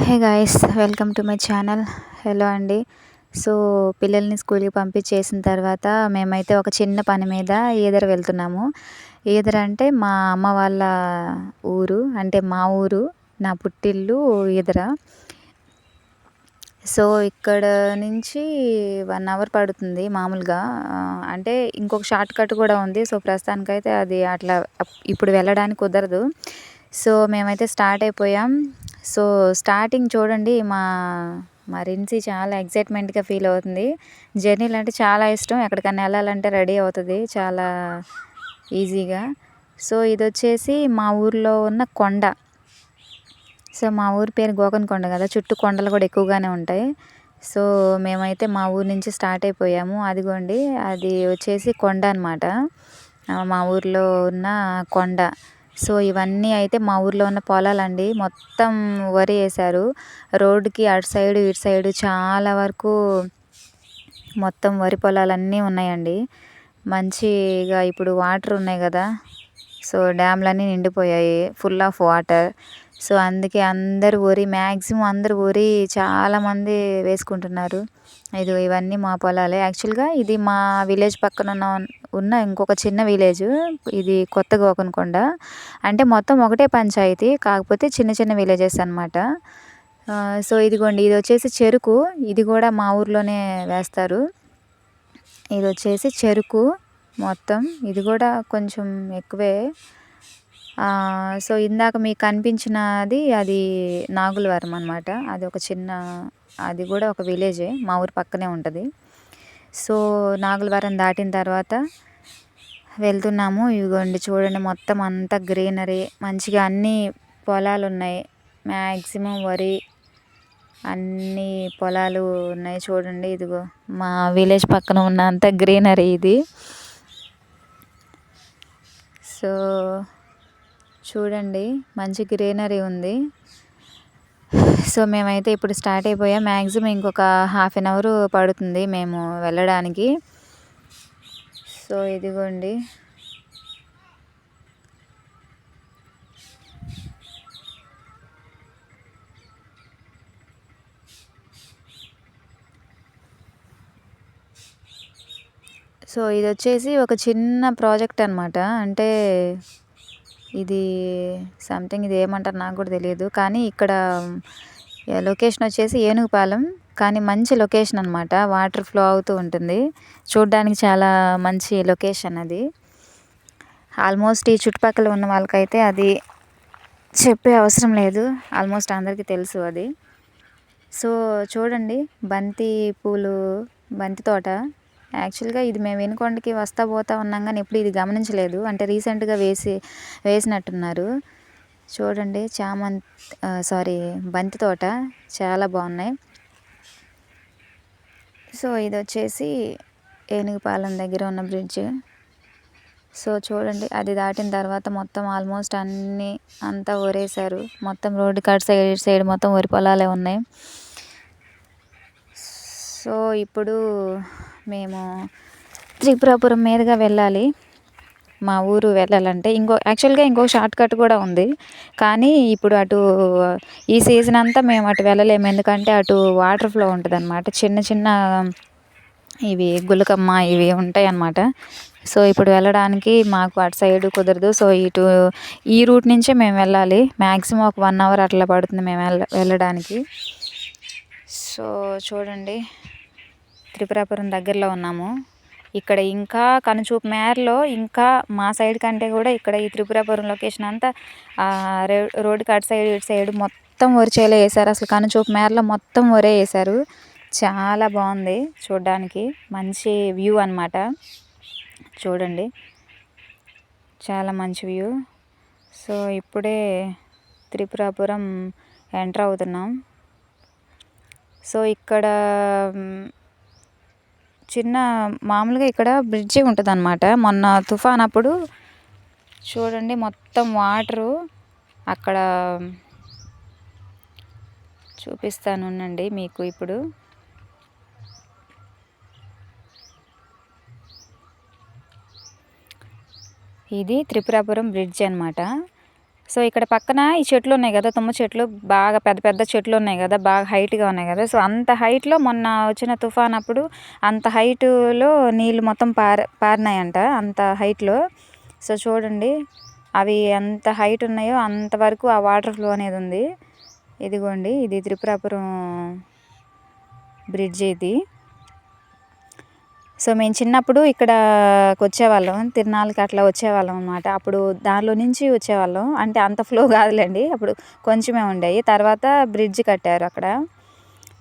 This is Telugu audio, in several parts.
Hey guys welcome to my channel hello అండి. సో పిల్లల్ని స్కూల్కి పంపించేసిన తర్వాత మేమైతే ఒక చిన్న పని మీద ఈదర వెళ్తున్నాము. ఈదర అంటే మా అమ్మ వాళ్ళ ఊరు అంటే మా ఊరు నా పుట్టిల్లు ఈదర సో ఇక్కడ నుంచి వన్ అవర్ పడుతుంది మామూలుగా. అంటే ఇంకొక షార్ట్ కట్ కూడా ఉంది. సో ప్రస్తుతానికైతే అది అట్లా ఇప్పుడు వెళ్ళడానికి కుదరదు. సో మేమైతే స్టార్ట్ అయిపోయాం. సో స్టార్టింగ్ చూడండి మా మా రిన్సీ చాలా ఎగ్జైట్మెంట్గా ఫీల్ అవుతుంది. జర్నీలు అంటే చాలా ఇష్టం. ఎక్కడికైనా వెళ్ళాలంటే రెడీ అవుతుంది. చాలా ఈజీగా. సో ఇది వచ్చేసి మా ఊర్లో ఉన్న కొండ. సో మా ఊరి పేరు గోకన్ కొండ కదా. చుట్టూ కొండలు కూడా ఎక్కువగానే ఉంటాయి. సో మేమైతే మా ఊరు నుంచి స్టార్ట్ అయిపోయాము. అదిగోండి అది వచ్చేసి కొండ అనమాట మా ఊర్లో ఉన్న కొండ. సో ఇవన్నీ అయితే మా ఊర్లో ఉన్న పొలాలండి. మొత్తం వరి వేశారు. రోడ్డుకి అటు సైడు ఇటు సైడు చాలా వరకు మొత్తం వరి పొలాలన్నీ ఉన్నాయండి. మంచిగా ఇప్పుడు వాటర్ ఉన్నాయి కదా. సో డ్యామ్లన్నీ నిండిపోయాయి. ఫుల్ ఆఫ్ వాటర్ సో అందుకే అందరు వరి మ్యాక్సిమం అందరు వరి చాలామంది వేసుకుంటున్నారు. ఇది ఇవన్నీ మా పొలాలే. యాక్చువల్గా ఇది మా విలేజ్ పక్కన ఉన్న ఉన్న ఇంకొక చిన్న విలేజ్. ఇది కొత్త గోకనకొండ. అంటే మొత్తం ఒకటే పంచాయతీ కాకపోతే చిన్న చిన్న విలేజెస్ అనమాట సో ఇదిగోండి ఇది వచ్చేసి చెరుకు. ఇది కూడా మా ఊర్లోనే వేస్తారు. ఇది వచ్చేసి చెరుకు మొత్తం. ఇది కూడా కొంచెం ఎక్కువే. సో ఇందాక మీకు కనిపించినది అది నాగులవరం అనమాట అది ఒక చిన్న అది కూడా ఒక విలేజే మా ఊరి పక్కనే ఉంటుంది. సో నాగులవరం దాటిన తర్వాత వెళ్తున్నాము. ఇదిగోండి చూడండి మొత్తం అంతా గ్రీనరీ మంచిగా అన్ని పొలాలు ఉన్నాయి. మ్యాక్సిమం వరి అన్ని పొలాలు ఉన్నాయి చూడండి ఇదిగో. మా విలేజ్ పక్కన ఉన్న అంత గ్రీనరీ ఇది. సో చూడండి మంచి గ్రీనరీ ఉంది. సో మేమైతే ఇప్పుడు స్టార్ట్ అయిపోయాం. మ్యాక్సిమం ఇంకొక హాఫ్ అన్ అవర్ పడుతుంది మేము వెళ్ళడానికి. సో ఇదిగోండి. సో ఇది వచ్చేసి ఒక చిన్న ప్రాజెక్ట్ అనమాట అంటే ఇది సంథింగ్ ఇది ఏమంటారు నాకు కూడా తెలియదు. కానీ ఇక్కడ లొకేషన్ వచ్చేసి ఏనుగుపాలెం. కానీ మంచి లొకేషన్ అనమాట వాటర్ ఫ్లో అవుతూ ఉంటుంది. చూడడానికి చాలా మంచి లొకేషన్ అది. ఆల్మోస్ట్ ఈ చుట్టుపక్కల ఉన్న వాళ్ళకైతే అది చెప్పే అవసరం లేదు. ఆల్మోస్ట్ అందరికీ తెలుసు అది. సో చూడండి. బంతి పూలు బంతి తోట. యాక్చువల్గా ఇది మేము వెనుకొండకి వస్తా పోతా ఉన్నాం కానీ ఎప్పుడు ఇది గమనించలేదు. అంటే రీసెంట్గా వేసి వేసినట్టున్నారు. చూడండి చామంతి సారీ బంతి తోట చాలా బాగున్నాయి. సో ఇది వచ్చేసి ఏనుగుపాలెం దగ్గర ఉన్న బ్రిడ్జ్. సో చూడండి అది దాటిన తర్వాత మొత్తం ఆల్మోస్ట్ అన్నీ అంతా ఊరేశారు. మొత్తం రోడ్డు కట్ సైడ్ సైడ్ మొత్తం వరి పొలాలే ఉన్నాయి. సో ఇప్పుడు మేము త్రిపురాపురం మీదుగా వెళ్ళాలి. మా ఊరు వెళ్ళాలంటే ఇంకో యాక్చువల్గా ఇంకో షార్ట్ కట్ కూడా ఉంది. కానీ ఇప్పుడు అటు ఈ సీజన్ అంతా మేము అటు వెళ్ళలేము. ఎందుకంటే అటు వాటర్ ఫ్లో ఉంటుంది అనమాట చిన్న చిన్న ఇవి గులకమ్మ ఇవి ఉంటాయి అన్నమాట సో ఇప్పుడు వెళ్ళడానికి మాకు అటు సైడ్ కుదరదు. సో ఇటు ఈ రూట్ నుంచే మేము వెళ్ళాలి. మ్యాక్సిమం ఒక వన్ అవర్ అట్లా పడుతుంది మేము వెళ్ళ వెళ్ళడానికి. సో చూడండి. త్రిపురాపురం దగ్గరలో ఉన్నాము. ఇక్కడ ఇంకా కనుచూపు మేరలో ఇంకా మా సైడ్ కంటే కూడా ఇక్కడ ఈ త్రిపురాపురం లొకేషన్ అంతా రోడ్డుకి అటు సైడ్ ఇటు సైడ్ మొత్తం వరిచేలే వేశారు. అసలు కనుచూపు మేరలో మొత్తం వరే వేశారు. చాలా బాగుంది చూడడానికి. మంచి వ్యూ అనమాట చూడండి. చాలా మంచి వ్యూ. సో ఇప్పుడే త్రిపురాపురం ఎంటర్ అవుతున్నాం. సో ఇక్కడ చిన్న మామూలుగా ఇక్కడ బ్రిడ్జి ఉంటుంది అనమాట మొన్న తుఫాన్ అప్పుడు చూడండి మొత్తం వాటరు అక్కడ చూపిస్తాను ఉండండి మీకు ఇప్పుడు. ఇది త్రిపురాపురం బ్రిడ్జ్ అనమాట సో ఇక్కడ పక్కన ఈ చెట్లు ఉన్నాయి కదా తుమ్మ చెట్లు బాగా పెద్ద పెద్ద చెట్లు ఉన్నాయి కదా బాగా హైట్గా ఉన్నాయి కదా. సో అంత హైట్లో మొన్న వచ్చిన తుఫాన్ అప్పుడు అంత హైట్లో నీళ్ళు మొత్తం పార పారినాయంట అంత హైట్లో సో చూడండి అవి ఎంత హైట్ ఉన్నాయో అంతవరకు ఆ వాటర్ ఫ్లో అనేది ఉంది. ఇదిగోండి ఇది త్రిపురాపురం బ్రిడ్జ్ ఇది. సో మేము చిన్నప్పుడు ఇక్కడకి వచ్చేవాళ్ళం తిరునాళ్ళకి అట్లా వచ్చేవాళ్ళం అనమాట అప్పుడు దానిలో నుంచి వచ్చేవాళ్ళం. అంటే అంత ఫ్లో కాదులేండి. అప్పుడు కొంచెమే ఉండేవి తర్వాత బ్రిడ్జ్ కట్టారు అక్కడ.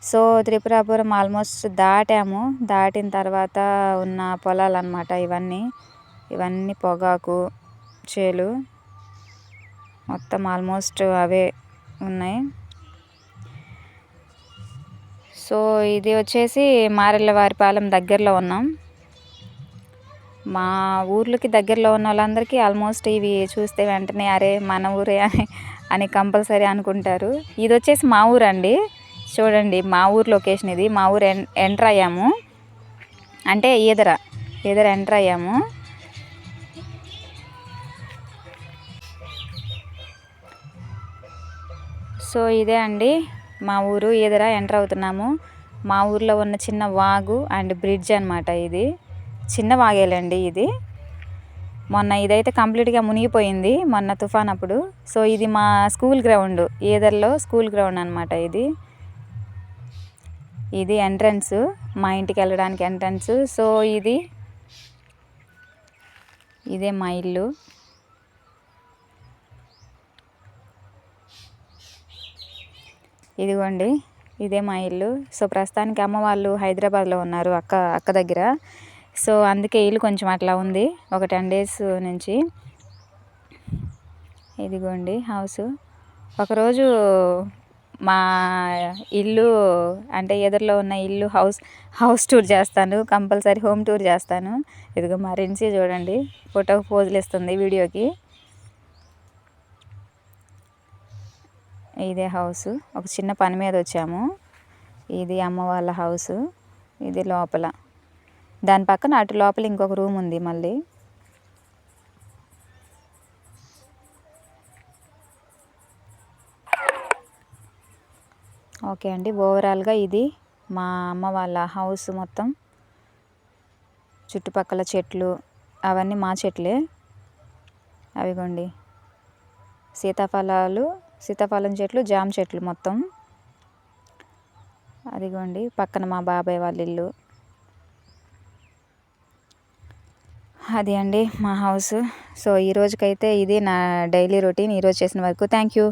సో త్రిపురాపురం ఆల్మోస్ట్ దాటాము. దాటిన తర్వాత ఉన్న పొలాలు అనమాట ఇవన్నీ. ఇవన్నీ పొగాకు చేలు. మొత్తం ఆల్మోస్ట్ అవే ఉన్నాయి. సో ఇది వచ్చేసి మారెళ్ళవారిపాలెం దగ్గరలో ఉన్నాం. మా ఊర్లకి దగ్గరలో ఉన్న వాళ్ళందరికీ ఆల్మోస్ట్ ఇవి చూస్తే వెంటనే అరే మన ఊరే అని అని కంపల్సరీ అనుకుంటారు. ఇది వచ్చేసి మా ఊరు అండి చూడండి మా ఊరు లొకేషన్ ఇది. మా ఊరు ఎంటర్ అయ్యాము. అంటే ఈదర ఈదర ఎంటర్ అయ్యాము. సో ఇదే అండి. మా ఊరు ఈదర ఎంటర్ అవుతున్నాము? మా ఊర్లో ఉన్న చిన్న వాగు అండ్ బ్రిడ్జ్ అనమాట ఇది. చిన్న వాగేలండి ఇది. మొన్న ఇదైతే కంప్లీట్గా మునిగిపోయింది మొన్న తుఫాన్ అప్పుడు సో ఇది మా స్కూల్ గ్రౌండ్ ఈదర్లో స్కూల్ గ్రౌండ్ అనమాట ఇది. ఇది ఎంట్రన్స్ మా ఇంటికి వెళ్ళడానికి ఎంట్రన్స్. సో ఇది ఇదే మా ఇల్లు. ఇదిగోండి ఇదే మా ఇల్లు. సో ప్రస్తుతానికి అమ్మ వాళ్ళు హైదరాబాద్లో ఉన్నారు అక్క అక్క దగ్గర. సో అందుకే ఇల్లు కొంచెం అట్లా ఉంది ఒక టెన్ డేస్ నుంచి. ఇదిగోండి హౌస్. ఒకరోజు మా ఇల్లు అంటే ఎదురులో ఉన్న ఇల్లు హౌస్ హౌస్ టూర్ చేస్తాను కంపల్సరీ హోమ్ టూర్ చేస్తాను. ఇదిగో మా రెన్సీ చూడండి ఫోటోకి పోజులు ఇస్తుంది వీడియోకి. ఇదే హౌస్. ఒక చిన్న పని మీద వచ్చాము. ఇది అమ్మ వాళ్ళ హౌస్. ఇది లోపల. దాని పక్కన అటు లోపల ఇంకొక రూమ్ ఉంది మళ్ళీ. ఓకే అండి ఓవరాల్గా ఇది మా అమ్మ వాళ్ళ హౌస్ మొత్తం. చుట్టుపక్కల చెట్లు అవన్నీ మా చెట్లే. అవిగోండి. సీతాఫలాలు సీతాఫలం చెట్లు జామ చెట్లు మొత్తం. అదిగోండి పక్కన మా బాబాయ్ వాళ్ళ ఇల్లు. అది అండి మా హౌస్. సో ఈ రోజుకైతే ఇది నా డైలీ రొటీన్. ఈరోజు చేసిన వరకు. Thank you.